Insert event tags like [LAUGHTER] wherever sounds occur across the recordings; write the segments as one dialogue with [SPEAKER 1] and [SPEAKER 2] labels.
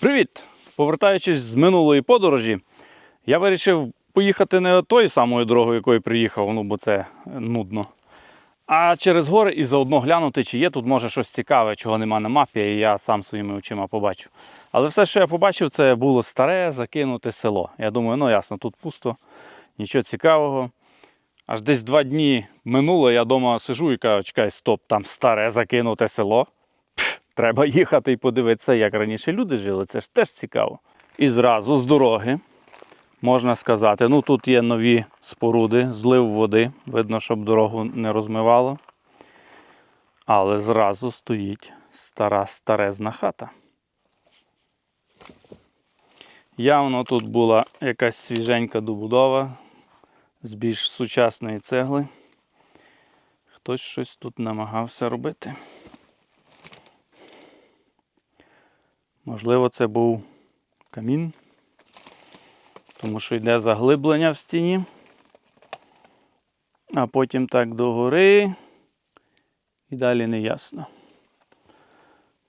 [SPEAKER 1] Привіт! Повертаючись з минулої подорожі, я вирішив поїхати не тою самою дорогою, якою приїхав, ну бо це нудно. А через гори і заодно глянути, чи є тут може щось цікаве, чого нема на мапі, і я сам своїми очима побачу. Але все, що я побачив, це було старе закинуте село. Я думаю, ну ясно, тут пусто, нічого цікавого. Аж десь два дні минуло, я вдома сижу і кажу, чекай, стоп, там старе закинуте село. Треба їхати і подивитися, як раніше люди жили. Це ж теж цікаво. І зразу з дороги, можна сказати, ну тут є нові споруди, злив води. Видно, щоб дорогу не розмивало. Але зразу стоїть стара старезна хата. Явно тут була якась свіженька добудова з більш сучасної цегли. Хтось щось тут намагався робити. Можливо, це був камін, тому що йде заглиблення в стіні, а потім так догори і далі не ясно.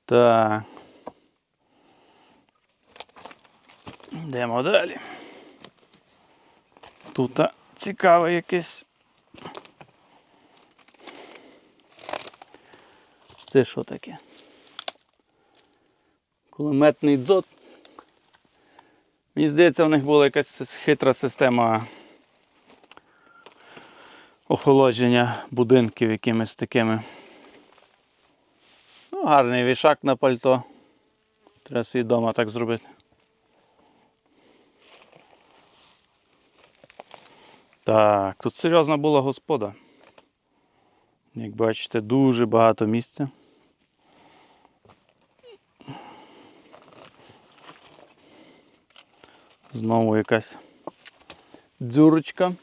[SPEAKER 1] Так. Йдемо далі. Тут цікаве якесь. Це що таке? Кулеметний дзот. Мені здається, в них була якась хитра система охолодження будинків якимись такими. Ну, гарний вішак на пальто. Треба собі вдома так зробити. Так, тут серйозна була господа. Як бачите, дуже багато місця. Знову якась дзюрочка.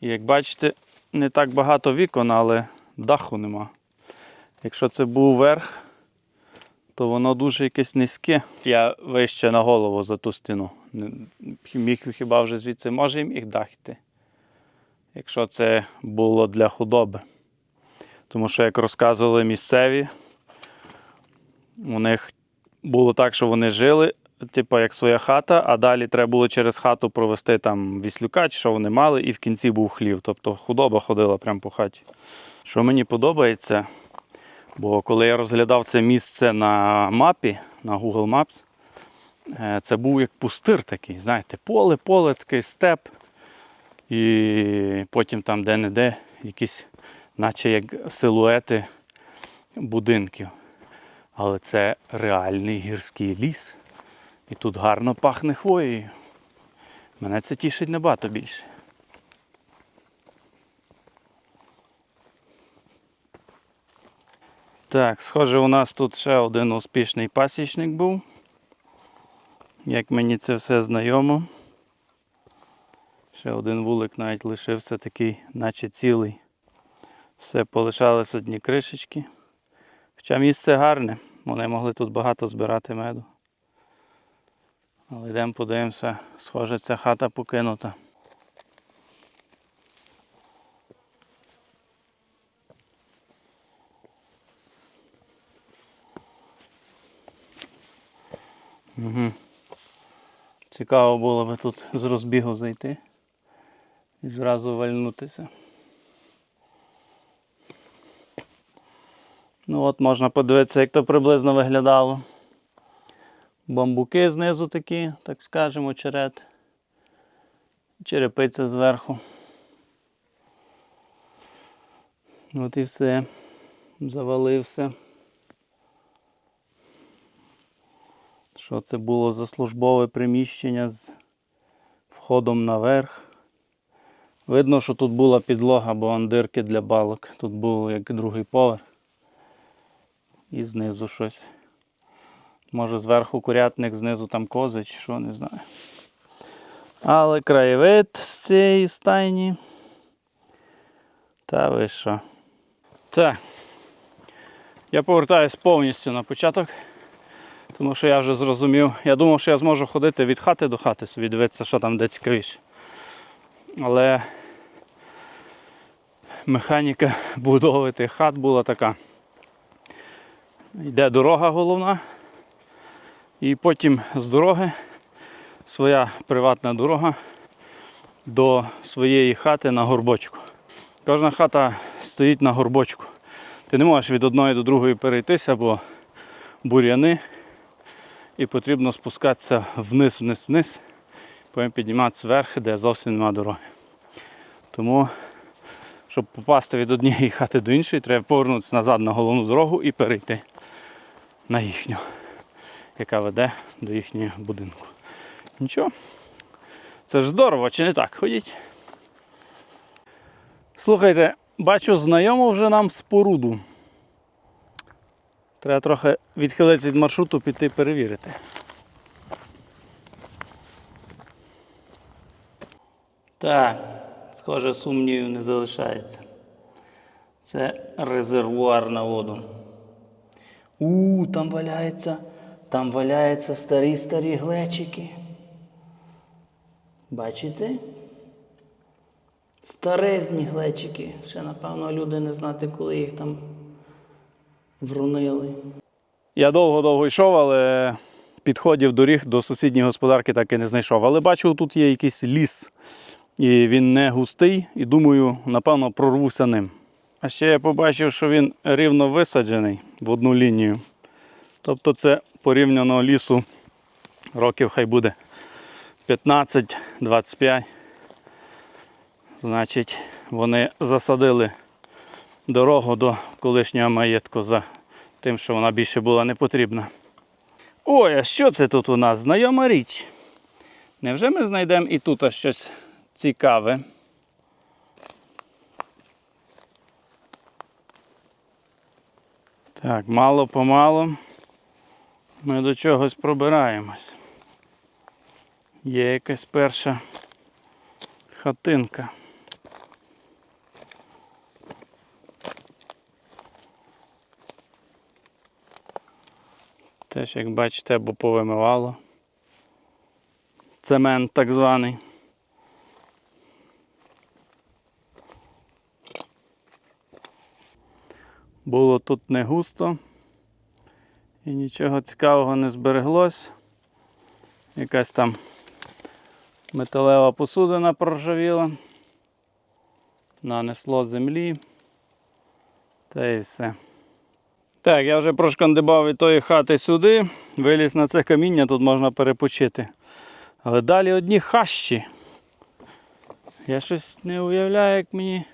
[SPEAKER 1] Як бачите, не так багато вікон, але даху нема. Якщо це був верх, то воно дуже якесь низьке. Я вище на голову за ту стіну. Міг хіба вже звідси може і міг дах йти. Якщо це було для худоби. Тому що, як розказували місцеві, у них було так, що вони жили, типу, як своя хата, а далі треба було через хату провести там віслюка, чи що вони мали, і в кінці був хлів. Тобто худоба ходила прямо по хаті. Що мені подобається, бо коли я розглядав це місце на мапі, на Google Maps, е, це був як пустир такий, знаєте, поле, поле, такий степ. І потім там де-не-де якісь, наче як силуети будинків. Але це реальний гірський ліс. І тут гарно пахне хвоєю. Мене це тішить набагато більше. Так, схоже, у нас тут ще один успішний пасічник був. Як мені це все знайомо. Ще один вулик навіть лишився такий, наче цілий. Все полишались одні кришечки. Хоча місце гарне, вони могли тут багато збирати меду. Але йдемо подивимося, схоже, ця хата покинута. Угу. Цікаво було би тут з розбігу зайти і зразу вальнутися. Ну от можна подивитися, як то приблизно виглядало. Бамбуки знизу такі, так скажемо, черед. Черепиця зверху. От і все. Завалився. Що це було за службове приміщення з входом наверх. Видно, що тут була підлога, бо дирки для балок. Тут був як другий поверх. І знизу щось. Може зверху курятник, знизу там кози чи що, не знаю. Але краєвид з цієї стайні. Та ви що. Так. Я повертаюсь повністю на початок. Тому що я вже зрозумів. Я думав, що я зможу ходити від хати до хати, собі дивитися, що там де цікавіше. Але механіка [LAUGHS] будови тих хат була така. Йде дорога головна. І потім з дороги своя приватна дорога до своєї хати на горбочку. Кожна хата стоїть на горбочку. Ти не можеш від одної до другої перейтися, бо бур'яни, і потрібно спускатися вниз, вниз, вниз, потім підніматися вверх, де зовсім немає дороги. Тому, щоб попасти від однієї хати до іншої, треба повернутися назад на головну дорогу і перейти на їхню, яка веде до їхнього будинку. Нічого. Це ж здорово, чи не так? Ходіть. Слухайте, бачу знайому вже нам споруду. Треба трохи відхилитися від маршруту, піти перевірити. Так, схоже, сумнівів не залишається. Це резервуар на воду. У, там валяється, там валяються старі-старі глечики. Бачите? Старезні глечики. Ще, напевно, люди не знати, коли їх там врунили. Я довго-довго йшов, але підходів доріг до сусідньої господарки так і не знайшов. Але бачу, тут є якийсь ліс. І він не густий, і думаю, напевно, прорвуся ним. А ще я побачив, що він рівно висаджений в одну лінію. Тобто це порівняно лісу років хай буде 15-25. Значить, вони засадили дорогу до колишнього маєтку за тим, що вона більше була не потрібна. Ой, а що це тут у нас? Знайома річ. Невже ми знайдемо і тут щось цікаве? Так, мало помалу ми до чогось пробираємось. Є якась перша хатинка. Теж, як бачите, або повимивало. Цемент так званий. Було тут не густо і нічого цікавого не збереглось. Якась там металева посудина проржавіла, нанесло землі. Та і все. Так, я вже прошкандибав від тої хати сюди, виліз на це каміння, тут можна перепочити. Але далі одні хащі. Я щось не уявляю, як мені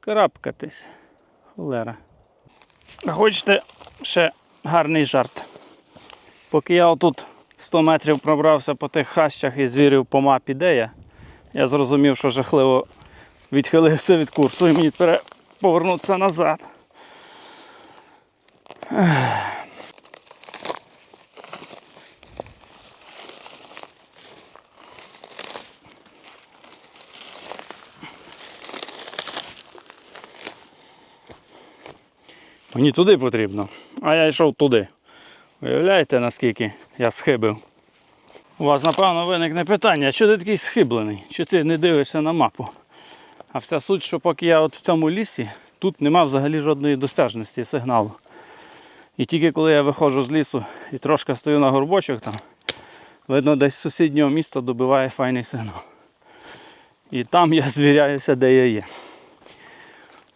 [SPEAKER 1] карабкатись. Холера. Хочете ще гарний жарт. Поки я отут 100 метрів пробрався по тих хащах і звірив по мапі, де я, я зрозумів, що жахливо відхилився від курсу і мені треба повернутися назад. Мені туди потрібно, а я йшов туди. Уявляєте, наскільки я схибив? У вас, напевно, виникне питання, що ти такий схиблений? Чи ти не дивишся на мапу? А вся суть, що поки я от в цьому лісі, тут нема взагалі жодної достежності сигналу. І тільки коли я виходжу з лісу і трошки стою на горбочок там, видно, десь з сусіднього міста добиває файний сигнал. І там я звіряюся, де я є.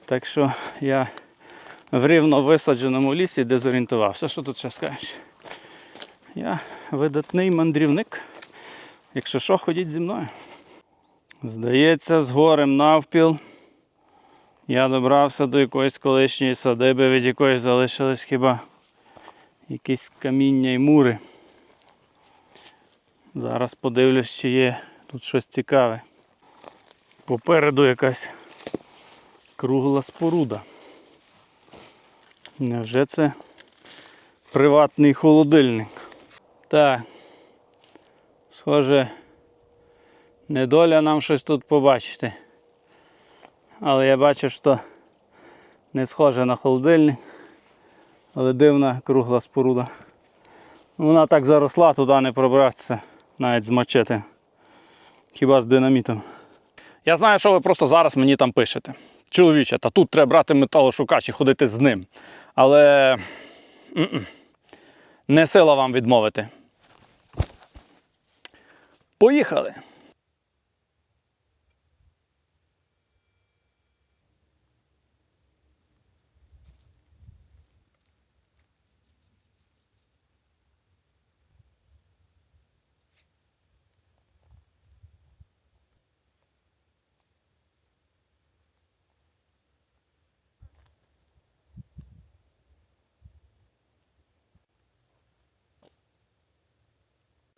[SPEAKER 1] Так що я в рівно висадженому лісі дезорієнтувався. Що тут ще скажеш? Я видатний мандрівник. Якщо що, ходіть зі мною. Здається, з горем навпіл. Я добрався до якоїсь колишньої садиби, від якої залишились хіба якісь каміння і мури. Зараз подивлюсь, чи є тут щось цікаве. Попереду якась кругла споруда. Невже це приватний холодильник? Так. Схоже, недоля нам щось тут побачити. Але я бачу, що не схоже на холодильник, але дивна кругла споруда. Вона так заросла, туди не пробратися, навіть з мачети. Хіба з динамітом. Я знаю, що ви просто зараз мені там пишете. Чоловіче, та тут треба брати металошукач і ходити з ним. Але. Не сила вам відмовити. Поїхали!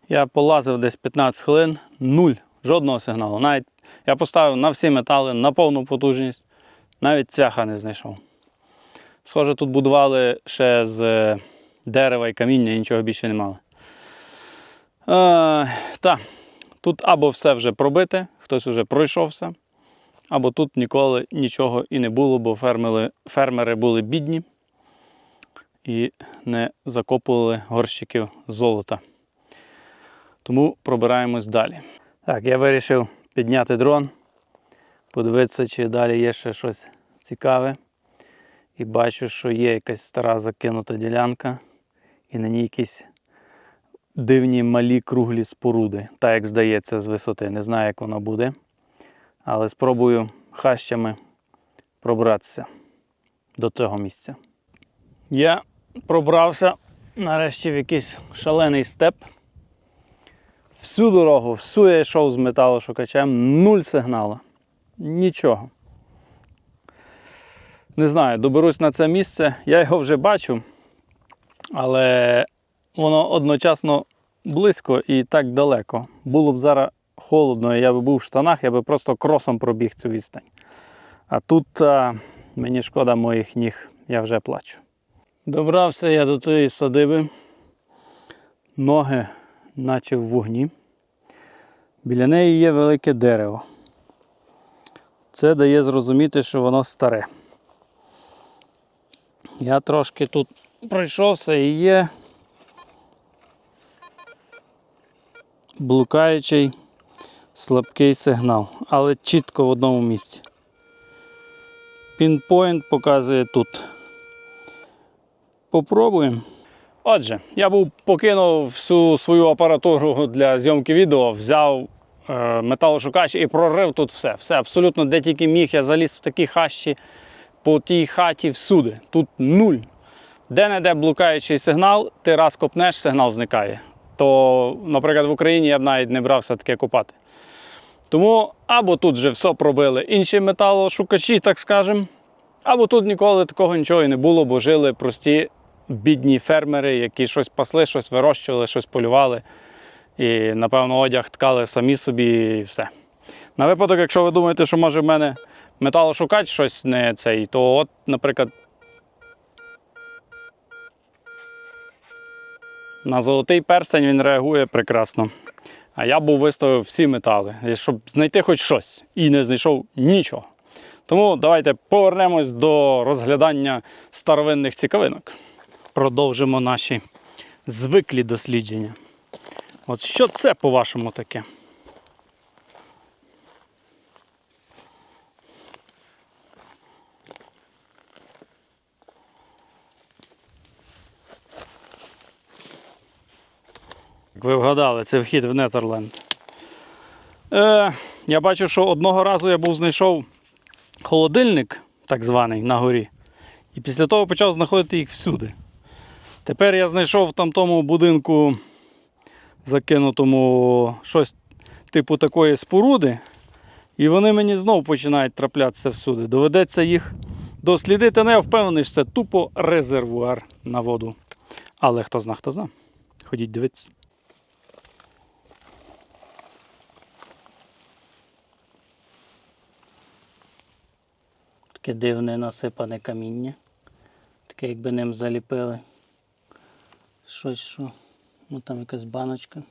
[SPEAKER 1] Я полазив десь 15 хвилин, нуль, жодного сигналу. Навіть я поставив на всі метали, на повну потужність, навіть цяха не знайшов. Схоже, тут будували ще з е, дерева і каміння, і нічого більше не мали. Е, та, тут або все вже пробите, хтось вже пройшовся, або тут ніколи нічого і не було, бо фермери, фермери були бідні і не закопували горщиків золота. Тому пробираємось далі. Так, я вирішив підняти дрон, подивитися, чи далі є ще щось цікаве. І бачу, що є якась стара закинута ділянка, і на ній якісь дивні малі круглі споруди. Так як здається з висоти. Не знаю, як воно буде. Але спробую хащами пробратися до цього місця. Я пробрався нарешті в якийсь шалений степ. Всю дорогу, всю я йшов з металошукачем, нуль сигналу. Нічого. Не знаю, доберусь на це місце. Я його вже бачу, але воно одночасно близько і так далеко. Було б зараз холодно, і я би був в штанах, я би просто кросом пробіг цю відстань. А тут а, мені шкода моїх ніг, я вже плачу. Добрався я до тієї садиби. Ноги наче в вогні. Біля неї є велике дерево. Це дає зрозуміти, що воно старе. Я трошки тут пройшовся і є блукаючий слабкий сигнал, але чітко в одному місці. Пінпойнт показує тут. Попробуємо. Отже, я був покинув всю свою апаратуру для зйомки відео, взяв е, металошукач і прорив тут все. Все абсолютно де тільки міг. Я заліз в такі хащі по тій хаті всюди. Тут нуль. Де-не-де блукаючий сигнал, ти раз копнеш, сигнал зникає. То, наприклад, в Україні я б навіть не брався таке копати. Тому або тут вже все пробили інші металошукачі, так скажемо, або тут ніколи такого нічого і не було, бо жили прості бідні фермери, які щось пасли, щось вирощували, щось полювали. І, напевно, одяг ткали самі собі і все. На випадок, якщо ви думаєте, що може в мене металошукач щось не цей, то от, наприклад, на золотий перстень він реагує прекрасно. А я був виставив всі метали, щоб знайти хоч щось. І не знайшов нічого. Тому давайте повернемось до розглядання старовинних цікавинок. Продовжимо наші звиклі дослідження. От що це, по-вашому, таке? Як ви вгадали, це вхід в Незерленд. Е, я бачу, що одного разу я був знайшов холодильник, так званий, на горі. І після того почав знаходити їх всюди. Тепер я знайшов в тамтому будинку, закинутому щось типу такої споруди. І вони мені знову починають траплятися всюди. Доведеться їх дослідити. Ну, я впевнений, що це тупо резервуар на воду. Але хто зна, хто зна. Ходіть дивитися. Таке дивне насипане каміння. Таке, якби ним заліпили. Щось що. Ну там якась баночка.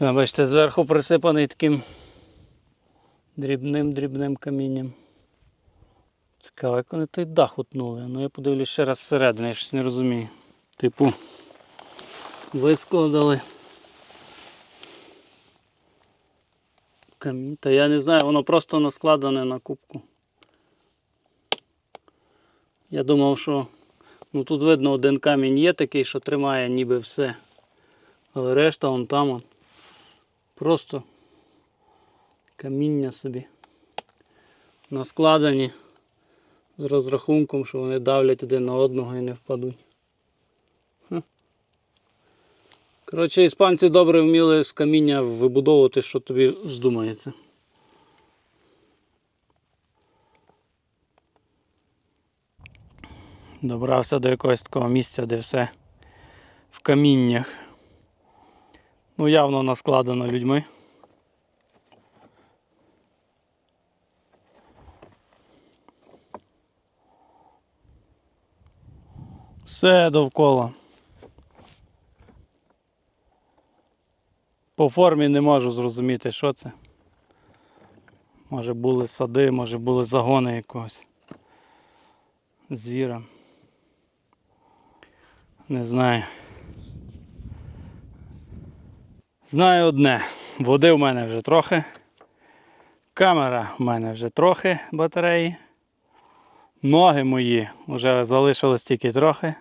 [SPEAKER 1] Бачите, зверху присипаний таким дрібним-дрібним камінням. Цікаво, як вони той дах утнули. Ну я подивлюсь ще раз зсередини, я щось не розумію. Типу, вискладали. Камінь. Та я не знаю, воно просто наскладане на кубку. Я думав, що ну, тут видно один камінь є такий, що тримає ніби все. Але решта вон там. Он. Просто каміння собі. Наскладені з розрахунком, що вони давлять один на одного і не впадуть. Коротше, іспанці добре вміли з каміння вибудовувати, що тобі здумається. Добрався до якогось такого місця, де все в каміннях. Ну, явно наскладено людьми. Все довкола. По формі не можу зрозуміти, що це. Може були сади, може були загони якогось звіра. Не знаю. Знаю одне. Води в мене вже трохи. Камера в мене вже трохи батареї. Ноги мої вже залишилось тільки трохи.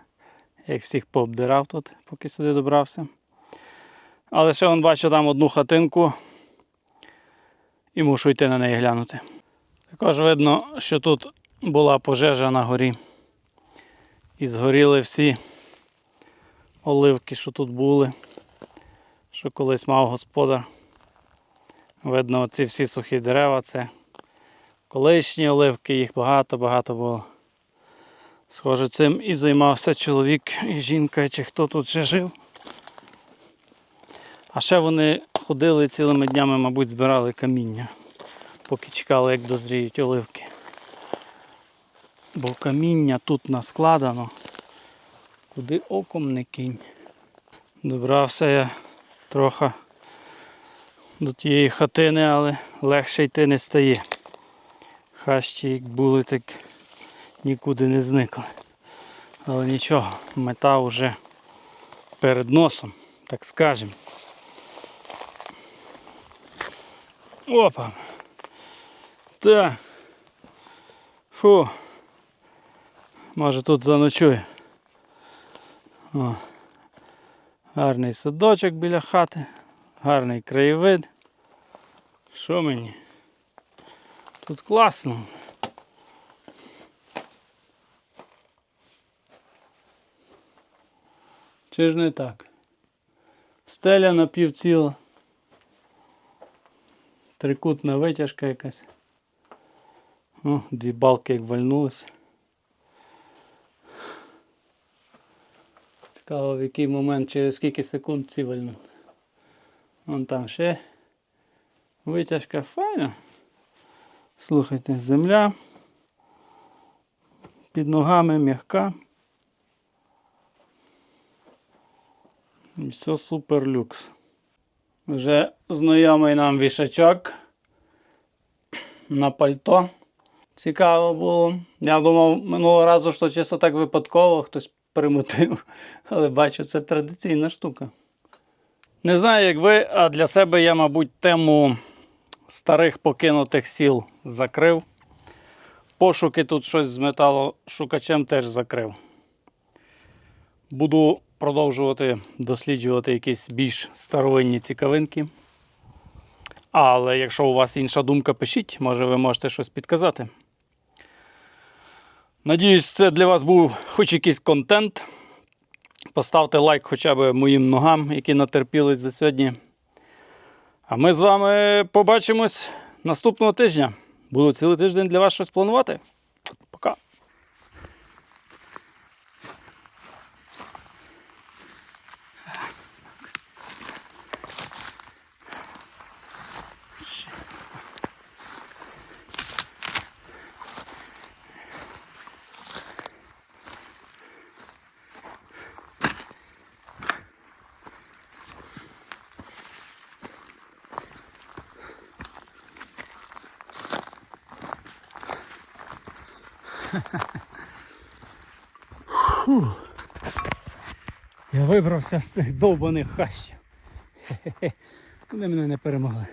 [SPEAKER 1] Як всіх пообдирав тут, поки сюди добрався. Але ще вон бачу там одну хатинку і мушу йти на неї глянути. Також видно, що тут була пожежа на горі. І згоріли всі оливки, що тут були, що колись мав господар. Видно, оці всі сухі дерева, це колишні оливки, їх багато-багато було. Схоже, цим і займався чоловік і жінка, чи хто тут ще жив. А ще вони ходили цілими днями, мабуть, збирали каміння, поки чекали, як дозріють оливки. Бо каміння тут наскладено, куди оком не кинь. Добрався я трохи до тієї хатини, але легше йти не стає. Хащі як були, так нікуди не зникли. Але нічого, мета вже перед носом, так скажемо. Опа. Так. Фу. Може тут заночує. О. Гарний садочок біля хати, гарний краєвид. Що мені? Тут класно. Чи ж не так? Стеля напівціла. Трикутна витяжка якась. О, дві балки як вальнулися. Цікаво в який момент, через скільки секунд ці вальнуть. Вон там ще витяжка файна. Слухайте, земля під ногами м'яка. І все супер люкс. Вже знайомий нам вішачок на пальто. Цікаво було. Я думав минулого разу, що чисто так випадково хтось примутив, але бачу, це традиційна штука. Не знаю, як ви, а для себе я, мабуть, тему старих покинутих сіл закрив. Пошуки тут щось з металошукачем теж закрив. Буду продовжувати досліджувати якісь більш старовинні цікавинки. Але якщо у вас інша думка, пишіть, може ви можете щось підказати. Надіюсь, це для вас був хоч якийсь контент. Поставте лайк хоча б моїм ногам, які натерпілись за сьогодні. А ми з вами побачимось наступного тижня. Буду цілий тиждень для вас щось планувати.
[SPEAKER 2] Фу. Я вибрався з цих довбаних хащів. Вони мене не перемогли.